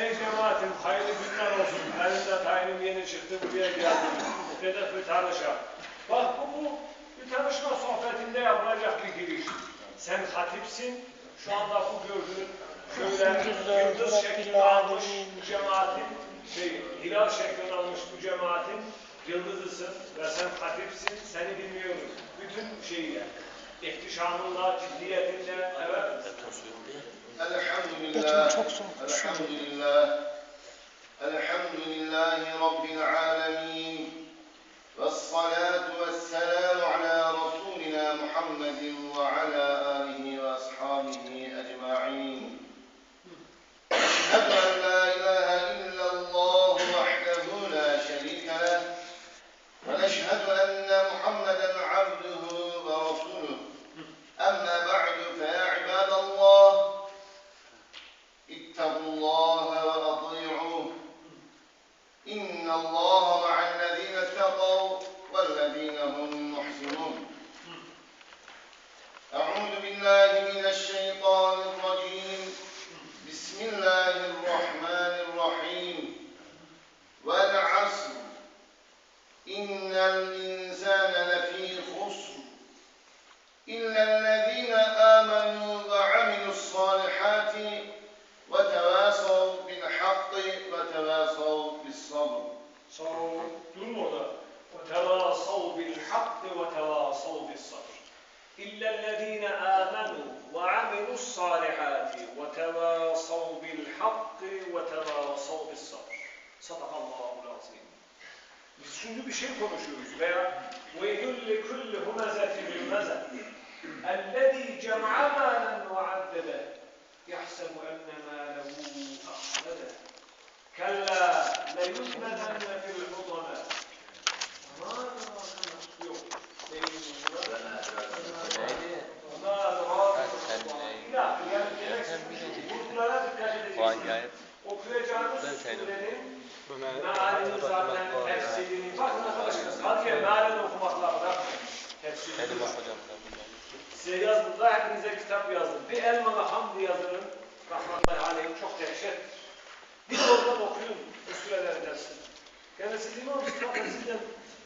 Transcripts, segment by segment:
Ey cemaatim hayırlı günler olsun. Elimde tayinim yeni çıktı buraya geldim. Bir tanışalım. Bak bu, bu bir tanışma sohbetinde yapılacak bir giriş. Sen hatipsin. Şu anda bu gördüğün şöyle yıldız şeklini almış bu cemaatin, şey, hilal şeklini almış bu cemaatin yıldızısın ve sen hatipsin. Seni dinliyoruz. Bütün şeyle, ihtişamınla, ciddiyetinle, evet. Botun çok soğuk. Elhamdülillah. إن الله مع الذين اتقوا والذين هم محسنون. أعوذ بالله من الشيطان الرجيم بسم الله الرحمن الرحيم والعصر إن الإنسان لفي خسر إلا الذين آمنوا وعملوا الصالحات وتواصوا بالحق وتواصوا بالصبر orada. وتواصوا بالحق وتواصوا بالصبر. إلا الذين آمنوا وعملوا الصالحات وتواصوا بالحق وتواصوا بالصبر. صدق الله العظيم. Biz şimdi bir şey konuşuyoruz veya وَيْدُلْ لِكُلِّ هُمَزَةٍ لُمَزَةٍ الَّذ۪ي جَمْعَ مَالًا وَعَدَّدَهُ يَحْسَبُ أَنَّ مَالَهُ أَخْلَدَهُ كَلَّا لَيُنْبَذَنَّ فِي الْحُطَمَةِ mealini zaten tefsirini. Bakın arkadaşlar, sadece mealini okumakla bırakmayın. Tefsirini Size yazdım da hepinize kitap yazdım. Bir Elmalı Hamdi yazarın rahmetullahi aleyh çok dehşet. Bir oradan okuyun bu süreleri dersin. Yani siz İmam sizden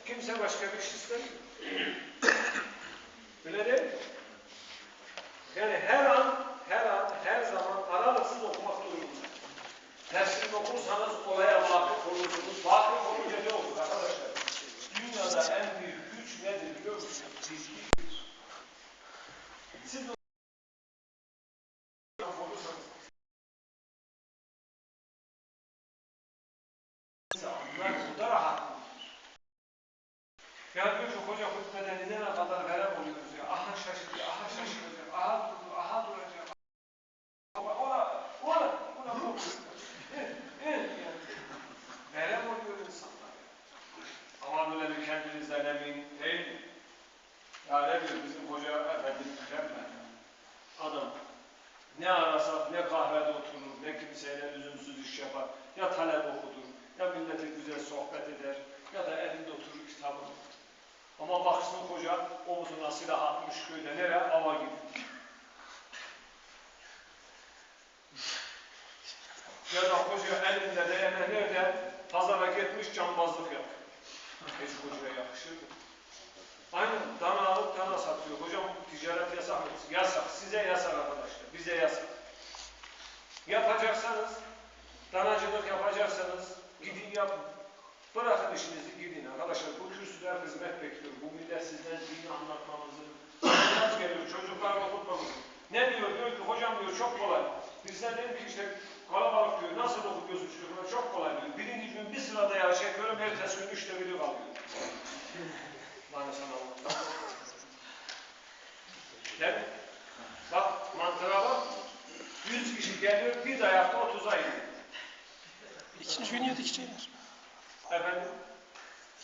kimse başka bir şey istemiyor. Ya diyor ki hoca hutbede ne kadar verem oluyoruz ya. Aha şaşırdı, aha şaşıracak, aha durdu, aha duracak. Ona, ona, ona, ona korkuyor. Verem oluyor insanlar. Ama böyle bir kendinizden emin değil mi? Ya ne diyor bizim hoca efendi tükenme. Adam ne arasak ne kahvede oturur, ne kimseyle lüzumsuz iş yapar. Ya talep okudur, ya millete güzel sohbet eder, ya da elinde oturur kitabını. Ama baksın hoca omuzuna silah atmış köyde nereye? Ava gidiyor. Ya da hoca elinde değene nerede? Pazara gitmiş cambazlık yapıyor. Hiç hocaya yakışır mı? Aynen dana alıp dana satıyor. Hocam ticaret yasak? Yasak. Size yasak arkadaşlar. Bize yasak. Yapacaksanız, danacılık yapacaksanız gidin yapın. Bırakın işinizi gidin arkadaşlar. Bu kürsüler hizmet bekliyor. Bu millet sizden dini anlatmamızı. Sizden geliyor. Çocuklar okutmamızı. Ne diyor? Diyor ki hocam diyor çok kolay. Bizden dedim ki işte kalabalık diyor. Nasıl okutuyorsun çocuklar? Çok kolay diyor. Birinci gün bir sırada ya çekiyorum. Ertesi gün üçte biri kalıyor. Maalesef Allah. Değil mi? Bak mantığa bak. 100 kişi geliyor, bir dayakta 30'a iniyor. İkinci gün yedi kişiler. Efendim?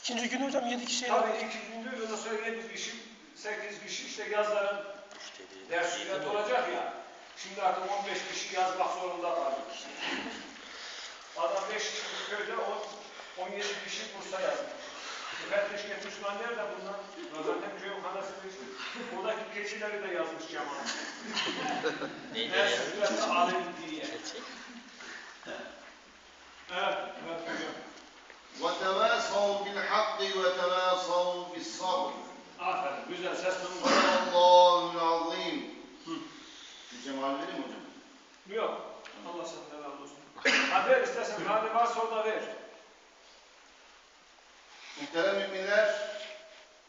İkinci gün hocam yedi kişiler. Tabii iki günde ondan sonra 7 kişi, 8 kişi işte yazların ders ücreti olacak ya. Şimdi artık 15 kişi yazmak zorunda kalıyor. Adam 5 kişi köyde, on- 17 kişi Bursa yazmış. Müfettiş lan nerede bunlar? Ya Zaten köyün kanası Buradaki keçileri de yazmış cemaat. Neydi Ders وتواصوا بالحق وتواصوا بالصبر Aferin. Güzel ses tonu. الله العظيم Cemal verir mi hocam? Yok. Allah senden razı olsun. Ha ver istersen. Hadi varsa orada ver. Muhterem müminler,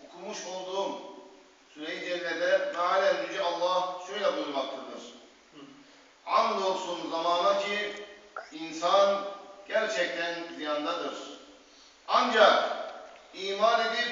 okumuş olduğum Süreyi Celle'de mealen Yüce Allah şöyle buyurmaktadır. Andolsun zamana ki insan gerçekten ziyandadır. Ancak iman edip